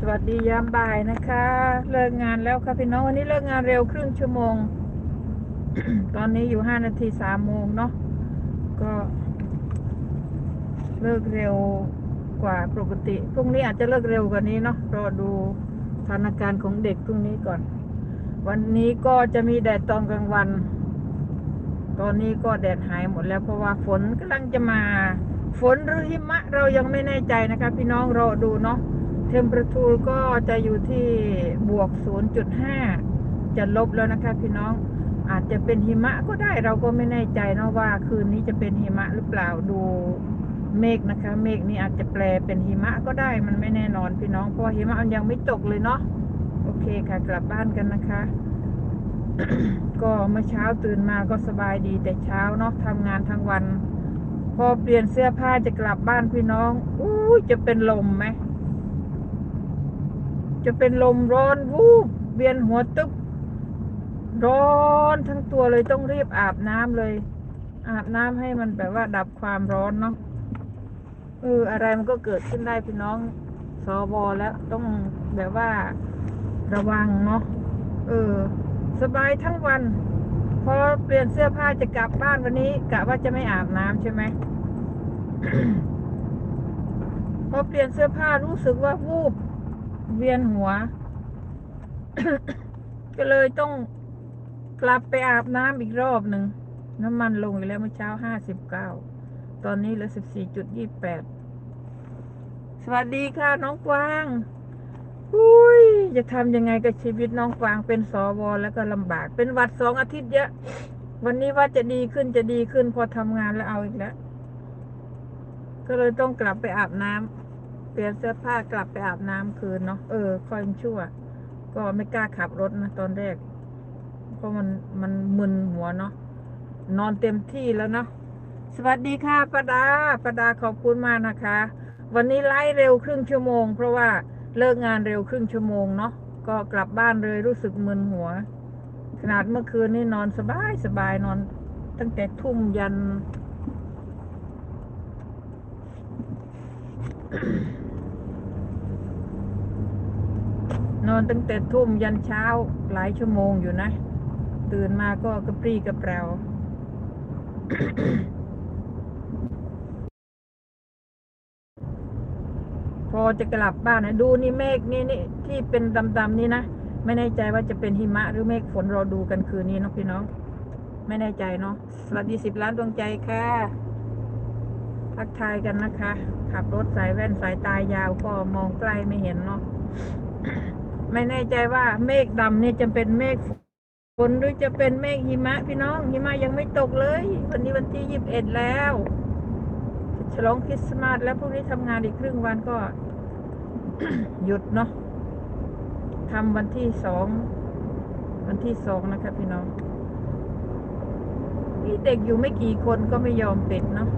สวัสดียามบ่ายนะคะ เลิกงานแล้วค่ะพี่น้องวันนี้เลิกงานเร็วครึ่งชั่วโมง ตอนนี้อยู่ห้านาทีสามโมงเนาะก็ เลิกเร็วกว่าปกติพรุ่งนี้อาจจะเลิกเร็วกว่านี้เนาะรอดูสถานการณ์ของเด็กพรุ่งนี้ก่อน วันนี้ก็จะมีแดดตอนกลางวัน ตอนนี้ก็แดดหายหมดแล้วเพราะว่าฝนกำลังจะมา ฝนหรือหิมะเรายังไม่แน่ใจนะคะ พี่น้องรอดูเนาะ เทมเปอร์ทูก็จะอยู่ที่บวก 0.5 จะลบแล้วนะคะพี่น้องอาจจะเป็นหิมะก็ได้เราก็ไม่แน่ใจเนาะว่าคืนนี้จะเป็นหิมะหรือเปล่าดูเมฆนะคะ เมฆนี้อาจจะแปลเป็นหิมะก็ได้มันไม่แน่นอนพี่น้องเพราะหิมะมันยังไม่ตกเลยเนาะโอเคค่ะกลับบ้านกันนะคะ ก็เมื่อเช้าตื่นมาก็สบายดีแต่เช้าเนาะทำงานทั้งวัน พอเปลี่ยนเสื้อผ้าจะกลับบ้านพี่น้องอู้จะเป็นลมไหม จะเป็นลมร้อนวูบเวียนหัวตึ๊บร้อนทั้งตัวเลยต้องรีบอาบน้ำเลย อาบน้ำให้มันแบบว่าดับความร้อนเนาะเอออะไรมันก็เกิดขึ้นได้พี่น้องสอบอแล้วต้องแบบว่าระวังเนาะเออ สบายทั้งวันพอเปลี่ยนเสื้อผ้าจะกลับบ้านวันนี้กะว่าจะไม่อาบน้ำใช่ไหมพอเปลี่ยนเสื้อผ้ารู้สึกว่าวูบ เวียนหัว ก็เลยต้องกลับไปอาบน้ำอีกรอบหนึ่ง น้ำมันลงอีกแล้วเมื่อเช้าห้าสิบเก้า ตอนนี้เหลือสิบสี่จุดยี่แปด สวัสดีค่ะน้องกวางอุ้ยจะทำยังไงกับชีวิตน้องกวางเป็นสวแล้วก็ลำบาก เป็นวัดสองอาทิตย์เยอะ วันนี้ว่าจะดีขึ้นจะดีขึ้นพอทำงานแล้วเอาอีกแล้ว ก็เลยต้องกลับไปอาบน้ำ เปลี่ยนเสื้อผ้ากลับไปอาบน้ำคืนเนาะเออค่อยชั่ว ก็ไม่กล้าขับรถนะตอนแรก เพราะมันมันมึนหัวเนาะนอนเต็มที่แล้วเนาะสวัสดีค่ะประดาประดาขอบคุณมากนะคะ วันนี้ไล่เร็วครึ่งชั่วโมง เพราะว่าเลิกงานเร็วครึ่งชั่วโมงเนาะก็กลับบ้านเลยรู้สึกมึนหัว ขนาดเมื่อคืนนี่นอนสบายสบายนอน ตั้งแต่ทุ่มยัน น อนตั้งแต่ทุ่มยันเช้าหลายชั่วโมงอยู่นะ ตื่นมาก็กระปรี้กระเปร่าพอจะกลับบ้านนะดูนี่เมฆนี่นี่ที่เป็นดำๆนี่นะไม่แน่ใจว่าจะเป็นหิมะหรือเมฆฝนรอดูกันคืนนี้นะพี่น้อง ไม่แน่ใจเนาะสวัสดีสิบล้านดวงใจค่ะทักทายกันนะคะ ขับรถสายแว่นสายตายาวก็มองใกล้ไม่เห็นเนาะ ไม่แน่ใจว่าเมฆดำนี่จะเป็นเมฆฝนหรือจะเป็นเมฆหิมะ พี่น้องหิมะยังไม่ตกเลย วันนี้วันที่ยี่สิบเอ็ดแล้ว ฉลองคริสต์มาสแล้วพรุ่งนี้ทำงานอีกครึ่งวันก็ หยุดเนาะทำวันที่สองวันที่สองนะคะพี่น้องนี่เด็กอยู่ไม่กี่คนก็ไม่ยอมเปิดเนาะ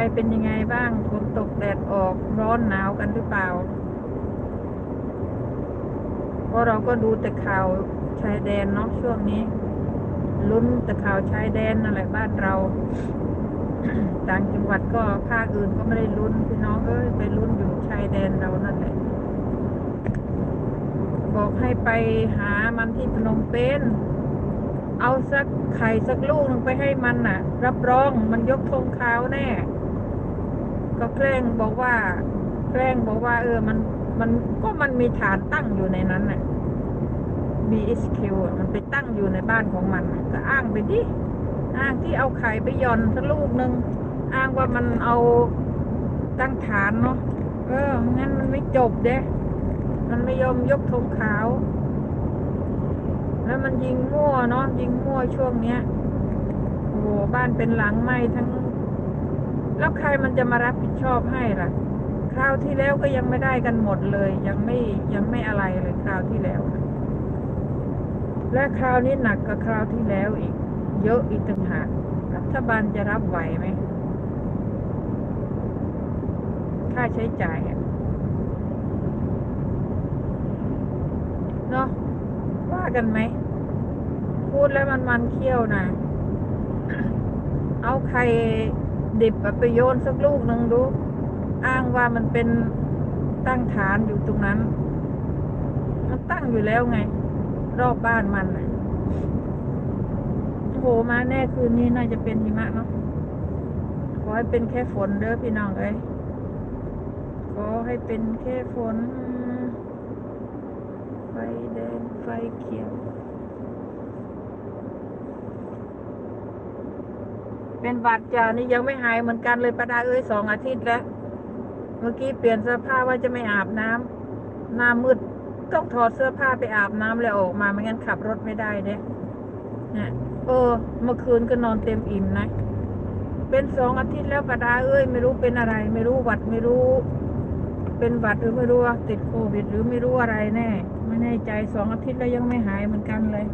ไทยเป็นยังไงบ้างฝนตกแดดออกร้อนหนาวกันหรือเปล่าเพราะเราก็ดูแต่ข่าวชายแดนเนาะช่วงนี้ลุ้นแต่ข่าวชายแดนนั่นแหละบ้านเราต่างจังหวัดก็ภาคอื่นก็ไม่ได้ลุ้นพี่น้องเอ้ยไปลุ้นอยู่ชายแดนเรานั่นแหละบอกให้ไปหามันที่พนมเปญเอาสักไข่สักลูกหนึงไปให้มันน่ะ รับรองมันยกธงขาวแน่ ก็แกล้งบอกว่า แกล้งบอกว่า เออมันมันก็มันมีฐานตั้งอยู่ในนั้นน่ะ BSQ อะมันไปตั้งอยู่ในบ้านของมันก็อ้างไปดิอ้างที่เอาไข่ไปย่อนสักลูกหนึ่งอ้างว่ามันเอาตั้งฐานเนาะเอองั้นมันไม่จบเด้ มันไม่ยอมยกธงขาว แล้วมันยิงมั่วเนาะยิงมั่วช่วงเนี้ยโอ้โหบ้านเป็นหลังไหม้ทั้ง แล้วใครมันจะมารับผิดชอบให้ล่ะ คราวที่แล้วก็ยังไม่ได้กันหมดเลย ยังไม่ยังไม่อะไรเลยคราวที่แล้ว และคราวนี้หนักกว่าคราวที่แล้วอีก เยอะอีกต่างหากรัฐบาลจะรับไหวไหมค่าใช้จ่ายเนาะว่ากันไหม พูดแล้วมันมันเคี้ยวนะ เอาไข่ ดิบไปโยนสักลูกหนึ่งดู อ้างว่ามันเป็นตั้งฐานอยู่ตรงนั้น มันตั้งอยู่แล้วไง รอบบ้านมันโอ้โหมาแน่คืนนี้น่าจะเป็นหิมะเนาะขอให้เป็นแค่ฝนเด้อพี่น้องเอ้ยขอให้เป็นแค่ฝน ไฟแดงไฟเขียว เป็นบาดจ้านี่ยังไม่หายเหมือนกันเลยประดาเอ้ยสองอาทิตย์แล้ว เมื่อกี้เปลี่ยนเสื้อผ้าว่าจะไม่อาบน้ำหน้ามืดต้องถอดเสื้อผ้าไปอาบน้ำแล้วออกมาไม่งั้นขับรถไม่ได้เด้เนี่ยเออ เมื่อคืนก็นอนเต็มอิ่มนะ เป็นสองอาทิตย์แล้วประดาเอ้ย ไม่รู้เป็นอะไร ไม่รู้หวัดไม่รู้ เป็นหวัดหรือไม่รู้ว่าติดโควิด หรือไม่รู้อะไรแน่ไม่แน่ใจสองอาทิตย์แล้วยังไม่หายเหมือนกันเลย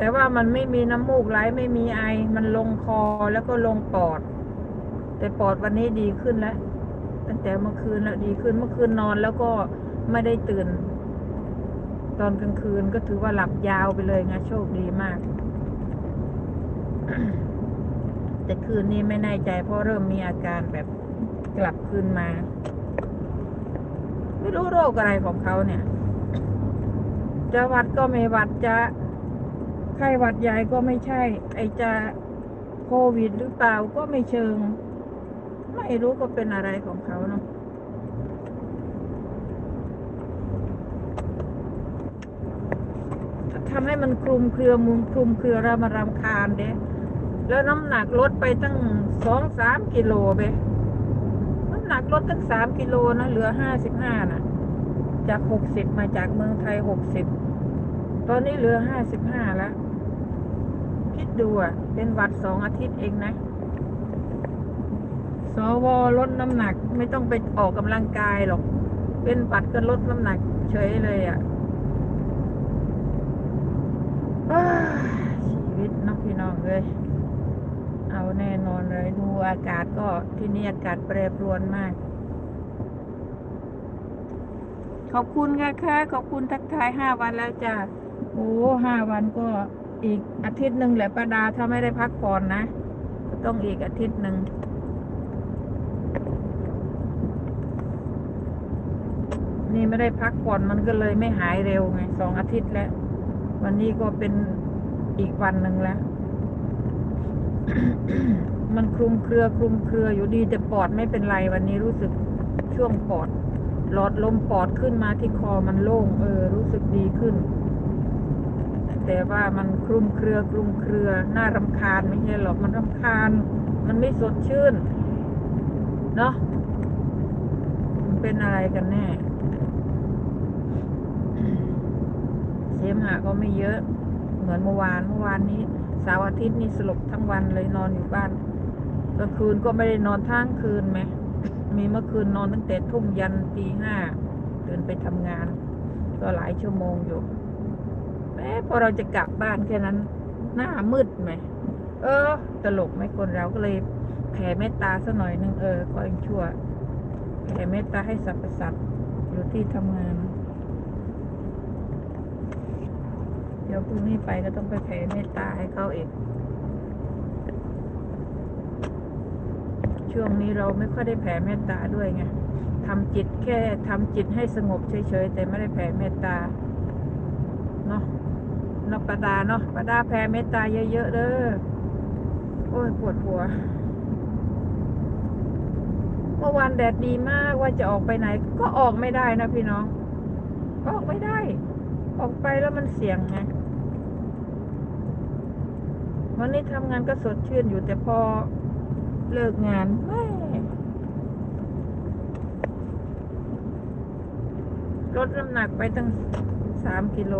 แต่ว่ามันไม่มีน้ำมูกไหลไม่มีไอ มันลงคอแล้วก็ลงปอด แต่ปอดวันนี้ดีขึ้นแล้ว ตั้งแต่เมื่อคืนแล้วดีขึ้นเมื่อคืนนอนแล้วก็ไม่ได้ตื่น ตอนกลางคืนก็ถือว่าหลับยาวไปเลยไงโชคดีมาก แต่คืนนี้ไม่แน่ใจเพราะเริ่มมีอาการแบบกลับคืนมา ไม่รู้โรคอะไรของเขาเนี่ยจะวัดก็ไม่วัดจะ ไข้หวัดใหญ่ก็ไม่ใช่ ไอจะโควิดหรือเปล่าก็ไม่เชิง ไม่รู้ก็เป็นอะไรของเขาเนาะทำให้มันคลุมเครือมุมคลุมเครือเรามารำคาญเด้แล้วน้ำหนักลดไปตั้งสองสามกิโลไปน้ำหนักลดตั้งสามกิโลนะเหลือห้าสิบห้าน่ะจากหกสิบมาจากเมืองไทยหกสิบตอนนี้เหลือห้าสิบห้าแล้ว คิดดูอะ เป็นวัดสองอาทิตย์เองนะ สวลดน้ำหนักไม่ต้องไปออกกำลังกายหรอก เป็นวัดก็ลดน้ำหนักเฉยเลยอะชีวิตน้องพี่น้องเลย เอาแน่นอนเลย ดูอากาศก็ที่นี่อากาศแปรปรวนมาก ขอบคุณค่ะค่ะขอบคุณทักทายห้าวันแล้วจ้ะโอ้ห้าวันก็ อีกอาทิตย์หนึ่งแหละป้าดาถ้าไม่ได้พักผ่อนนะต้องอีกอาทิตย์หนึ่งนี่ไม่ได้พักผ่อนมันก็เลยไม่หายเร็วไงสองอาทิตย์แล้ว วันนี้ก็เป็นอีกวันหนึ่งแล้ว มันคลุมเครือคลุมเครืออยู่ดีแต่ปอดไม่เป็นไรวันนี้รู้สึกช่วงปอด หลอดลมปอดขึ้นมาที่คอมันโล่งเออ รู้สึกดีขึ้น แต่ว่ามันคลุมเครือคลุมเครือน่ารำคาญไม่ใช่หรอกมันรำคาญ มันไม่สดชื่น เนาะมันเป็นอะไรกันแน่ เสมหะก็ไม่เยอะ เหมือนเมื่อวานเมื่อวานนี้เสาร์อาทิตย์นี่สลบทั้งวันเลยนอนอยู่บ้านกลางคืนก็ไม่ได้นอนทั้งคืนไหมมีเมื่อคืนนอนตั้งแต่ทุ่มยันตีห้าตื่นไปทำงาน ก็หลายชั่วโมงอยู่ ม้พอเราจะกลับบ้านแค่นั้น หน้ามืดไหม เออ ตลกไหมคนเราก็เลยแผ่เมตตาสัหน่อยหนึ่งเออก็ยังชั่วแผ่เมตตาให้สรรพสัตว์อยู่ที่ทำงาน เดี๋ยวพรุ่งนี้ไปก็ต้องไปแผ่เมตตาให้เขาเองช่วงนี้เราไม่ค่อยได้แผ่เมตตาด้วยไงทำจิตแค่ทำจิตให้สงบเฉยๆแต่ไม่ได้แผ่เมตตาเนาะ เนาะประดาเนาะประดาแผ่เมตตาเยอะๆเด้อโอ้ยปวดหัวเมื่อวานแดดดีมากว่าจะออกไปไหน ก็ออกไม่ได้นะพี่น้องออกไม่ได้ ออกไปแล้วมันเสี่ยงไงวันนี้ทำงานก็สดชื่นอยู่แต่พอเลิกงานแม่ลดน้ำหนักไปตั้งสามกิโล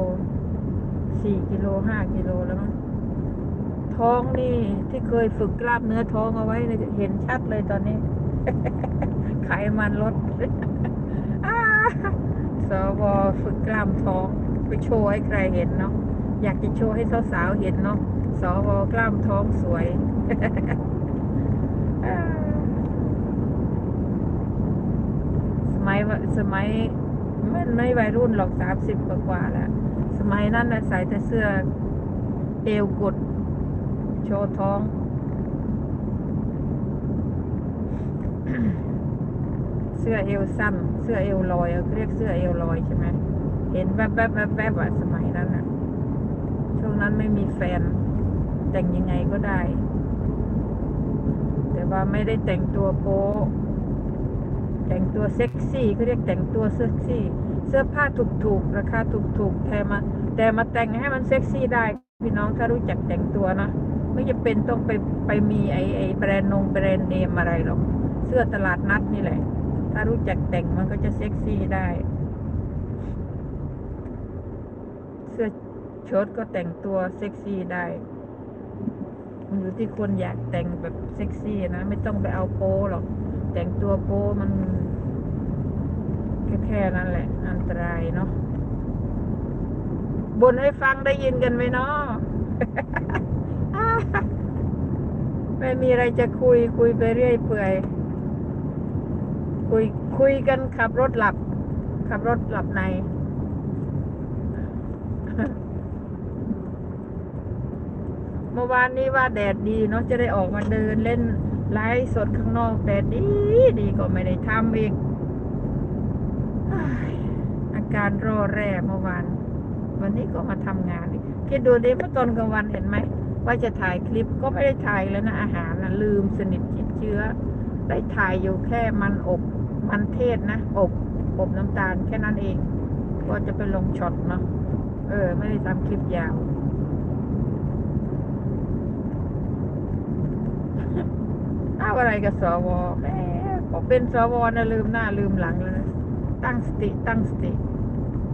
สี่กิโลห้ากิโลแล้วมั้งท้องนี่ที่เคยฝึกกล้ามเนื้อท้องเอาไว้เลยเห็นชัดเลยตอนนี้ ไขมันลดสวฝึกกล้ามท้องไปโชว์ให้ใครเห็นเนาะอยากจะโชว์ให้สาวๆเห็นเนาะสวกล้ามท้องสวยสมัยวะสมัยมันไม่วัยรุ่นหรอกสามสิบกว่าแล้ว สมัยนั้นนะใส่แต่เสื้อเอวกด โชว์ท้อง เสื้อเอวสั้น เสื้อเอวลอยเรียกเสื้อเอวลอยใช่ไหมเห็นแวบๆแวบๆแวบอะสมัยนั้นอะช่วงนั้นไม่มีแฟน แต่งยังไงก็ได้ แต่ว่าไม่ได้แต่งตัวโป๊แต่งตัวเซ็กซี่เขาเรียกแต่งตัวเซ็กซี่ เสื้อผ้าถูกๆราคาถูกๆแต่มาแต่มาแต่งให้มันเซ็กซี่ได้ พี่น้องถ้ารู้จักแต่งตัวนะไม่จะเป็นต้องไปไปมีไอไอแบรนด์นงแบรนด์เนมอะไรหรอกเสื้อตลาดนัดนี่แหละ ถ้ารู้จักแต่งมันก็จะเซ็กซี่ได้ เสื้อเชิ้ตก็แต่งตัวเซ็กซี่ได้มันอยู่ที่คนอยากแต่งแบบเซ็กซี่นะ ไม่ต้องไปเอาโป้หรอก แต่งตัวโป้มัน แค่แค่นั้นแหละ อันตรายเนาะบนให้ฟังได้ยินกันไหมเนาะไม่มีอะไรจะคุยคุยไปเรื่อยเปื่อย คุยคุยกันขับรถหลับ ขับรถหลับในเมื่อวานนี้ว่าแดดดีเนาะจะได้ออกมาเดินเล่นไลฟ์สดข้างนอกแดดดีดีก็ไม่ได้ทำอีก อาการรอแร่เมื่อวานวันนี้ก็มาทำงานคิดดูดิเมื่อตอนกลางวันเห็นไหม ว่าจะถ่ายคลิปก็ไม่ได้ถ่ายแล้วนะ อาหารนะลืมสนิทคิดเชื้อ ได้ถ่ายอยู่แค่มันอบ มันเทศนะ อบ อบน้ำตาลแค่นั้นเอง ก็จะไปลงช็อตเนาะเออ ไม่ได้ทำคลิปยาวเอาอะไรกับสวแหม่ผมเป็นสวนะลืมหน้าลืมหลังแล้วนะ ตั้งสติตั้งสติ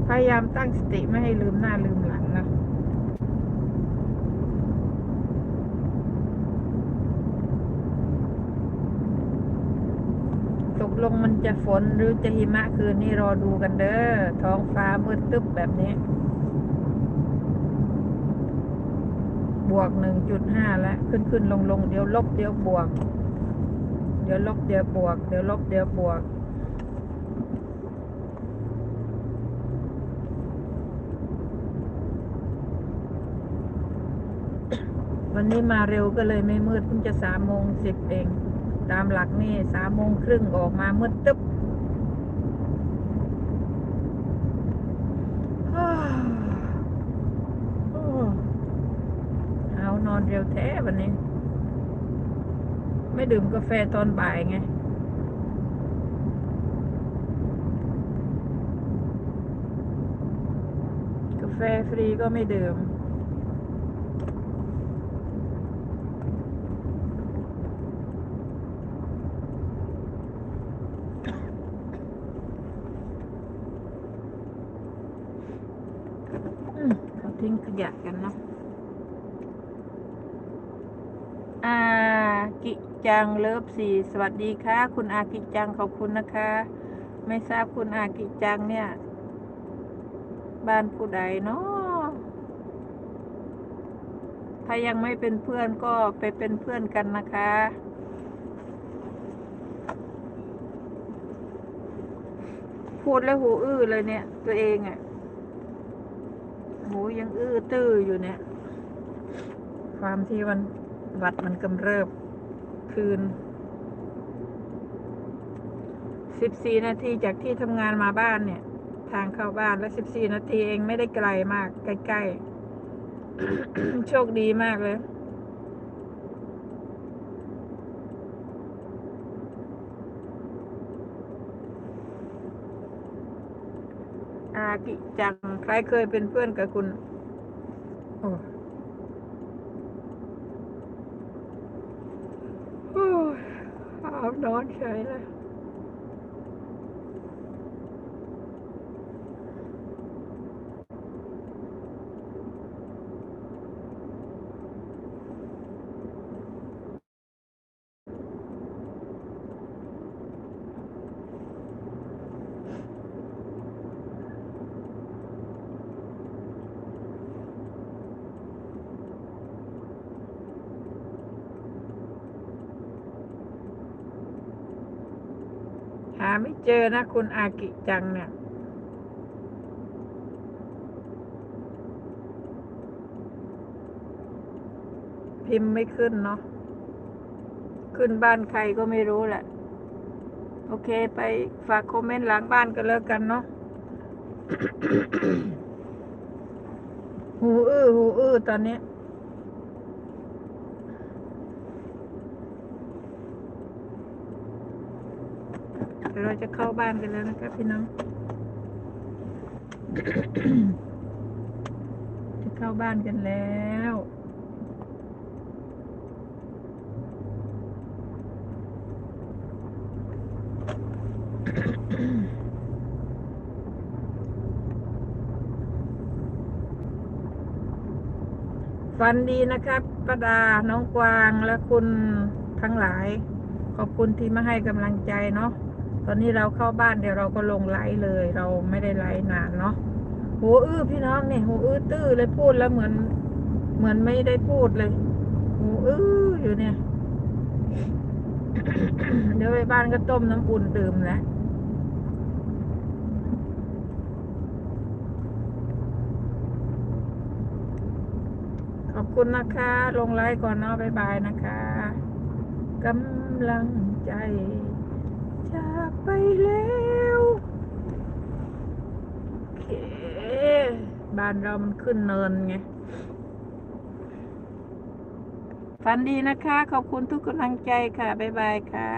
พยายามตั้งสติไม่ให้ลืมหน้าลืมหลังนะตกลงมันจะฝนหรือจะหิมะคืนนี้รอดูกันเด้อท้องฟ้ามืดตึ๊บแบบนี้ บวกหนึ่งจุดห้าแล้วขึ้นขึ้นลงลงเดี๋ยวลบเดี๋ยวบวก เดี๋ยวลบเดี๋ยวบวก เดี๋ยวลบเดี๋ยวบวก วันนี้มาเร็วก็เลยไม่มืดเพิ่งจะสามโมงสิบเอง ตามหลักนี่สามโมงครึ่งออกมามืดตึ๊บเอานอนเร็วแท้วันนี้ ไม่ดื่มกาแฟตอนบ่ายไงกาแฟฟรีก็ไม่ดื่ม อืมเขาทิ้งขยะกันเนาะอากิ จังเลิฟสี่สวัสดีค่ะ คุณอากิจังขอบคุณนะคะ ไม่ทราบคุณอากิจังเนี่ย บ้านผู้ใดเนาะถ้ายังไม่เป็นเพื่อนก็ไปเป็นเพื่อนกันนะคะ พูดแล้วหูอื้อเลยเนี่ย ตัวเองอะ่ะหูยังอื้อตื้ออยู่เนี่ย ความที่มันวัดมันกำเริบ คืนสิบสี่นาทีจากที่ทำงานมาบ้านเนี่ย ทางเข้าบ้านแล้วสิบสี่นาทีเองไม่ได้ไกลมาก ใกล้ๆ โชคดีมากเลยอากิจัง ใครเคยเป็นเพื่อนกับคุณ โอ้โอ้ยเอา นอนเฉยเลย ไม่เจอนะ คุณอากิจังเนี่ยพิมพ์ไม่ขึ้นเนาะขึ้นบ้านใครก็ไม่รู้แหละ โอเค ไปฝากคอมเมนต์หลังบ้านกันแล้วกันเนาะหูอื้อหูอื้อตอนนี้ เดี๋ยวเราจะเข้าบ้านกันแล้วนะครับพี่น้อง จะเข้าบ้านกันแล้วฝันดีนะครับป้าดา น้องกวาง และคุณทั้งหลาย ขอบคุณที่มาให้กำลังใจเนาะ ตอนนี้เราเข้าบ้านเดี๋ยวเราก็ลงไลฟ์เลย เราไม่ได้ไลฟ์นานเนาะหูอื้อพี่น้องเนี่ยหูอื้อตื้อเลยพูดแล้วเหมือน เหมือนไม่ได้พูดเลยหูอื้ออยู่เนี่ย เดี๋ยวไปบ้านก็ต้มน้ำอุ่นดื่มแล้วขอบคุณนะคะ ลงไลฟ์ก่อนเนาะบ๊ายบายนะคะกำลังใจ จากไปแล้วเคบ้านเรามันขึ้นเนินไงฝันดีนะคะ ขอบคุณทุกกำลังใจค่ะ บ๊ายบายค่ะ